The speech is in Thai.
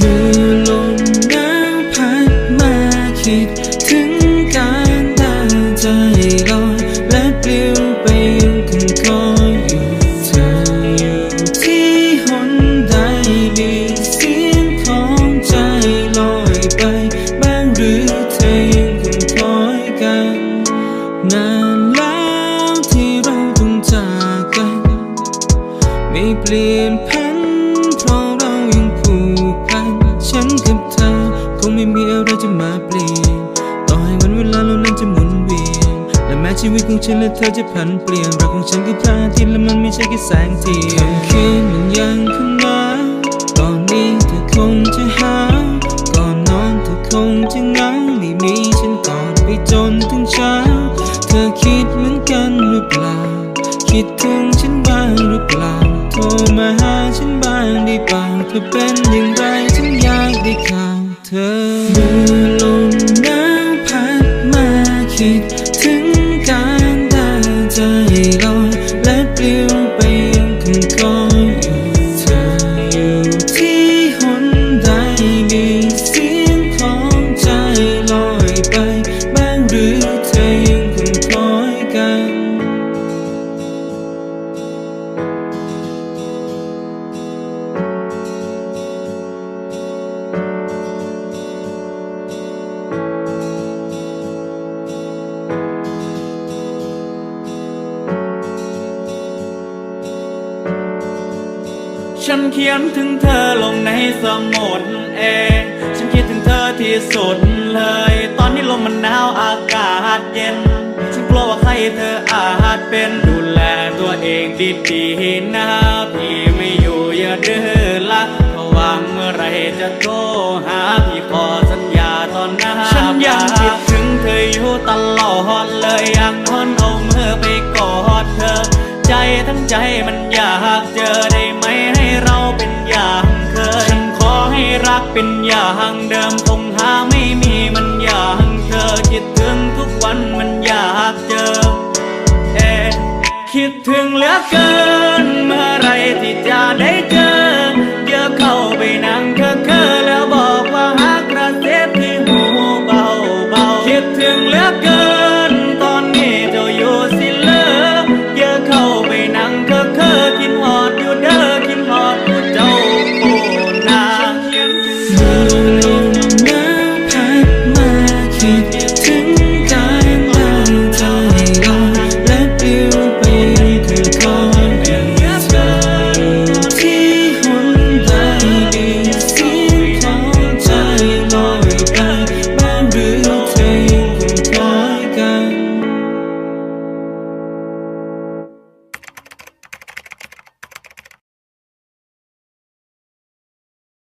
มือลมหนาวพัดมาคิดถึงการตาใจลอย ไม่เปลี่ยนพันเพราะเรายังผูกพัน ฉันกับเธอคงไม่มีอะไรจะมาเปลี่ยน ต่อให้วันเวลาเรานั้นจะหมุนเวียน และแม้ชีวิตของฉันและเธอจะผันเปลี่ยนรักของฉันคือพระอาทิตย์และมันไม่ใช่แค่แสงเทียนคืนมันยังคงหนาวตอนนี้เธอคงจะหา ก่อนนอนเธอคงจะเหงาไม่มีฉันกอดไปจนถึงเช้า เธอคิดเหมือนกันหรือเปล่า คิดถึงฉันบ้างหรือเปล่า มาหาฉันบ้างได้ป่าเธอเป็นอย่าง ฉันเขียนถึงเธอลงในสมุดเองฉันคิดถึงเธอที่สุดเลย ตอนนี้ลมมันหนาวอากาศเย็น ฉันกลัวว่าใครเธออาจเป็นดูแลตัวเองดีๆนะพี่ไม่อยู่อย่าดื้อละเพราะว่างเมื่อไรจะโทรหาพี่ขอสัญญาตอนหน้าฉันยังคิดถึงเธออยู่ตลอดเลยอยากนอนเอามือไปกอดเธอ ใจทั้งใจมันอยากเจอได้ รักเป็นอย่างเดิมคงหาไม่มีมันอย่างเธอคิดถึงทุกวันมันอยากเจอ เอคิดถึงเหลือเกิน เมื่อไรที่จะได้เจอเดี๋ยวเข้าไปนั่งเธอเคอแล้วบอกว่าหากกระเซ็บที่หูเบาเบาคิดถึงเหลือเกิน